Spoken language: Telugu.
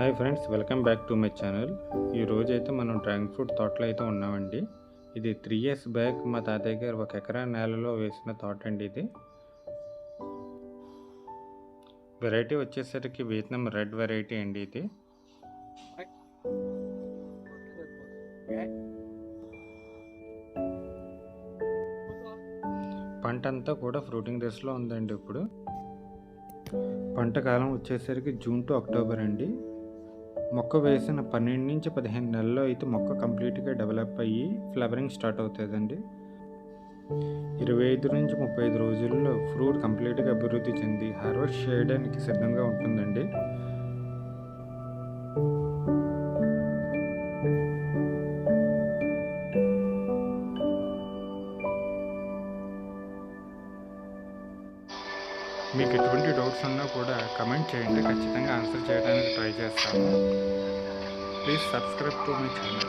Hi friends welcome back to my channel ఈ రోజు అయితే మనం డ్రాగన్ ఫ్రూట్ తోటలో అయితే ఉన్నామండి. ఇది త్రీ ఇయర్స్ బ్యాక్ మా తాతయ్య గారు ఒక ఎకరా నేలలో వేసిన తోట అండి ఇది. వెరైటీ వచ్చేసరికి వియత్నాం రెడ్ వెరైటీ అండి ఇది. పంట అంతా కూడా ఫ్రూటింగ్ దశలో ఉందండి ఇప్పుడు. పంట కాలం వచ్చేసరికి జూన్ టు అక్టోబర్ అండి. మొక్క వేసిన పన్నెండు నుంచి పదిహేను నెలల్లో అయితే మొక్క కంప్లీట్గా డెవలప్ అయ్యి ఫ్లవరింగ్ స్టార్ట్ అవుతుందండి. ఇరవై ఐదు నుంచి ముప్పై ఐదు రోజుల్లో ఫ్రూట్ కంప్లీట్గా అభివృద్ధి చెంది హార్వెస్ట్ చేయడానికి సిద్ధంగా ఉంటుందండి. మీకు ఎటువంటి డౌట్స్ ఉన్నా కూడా కమెంట్ చేయండి. ఖచ్చితంగా ఆన్సర్ చేయడానికి ట్రై చేస్తాము please subscribe to my channel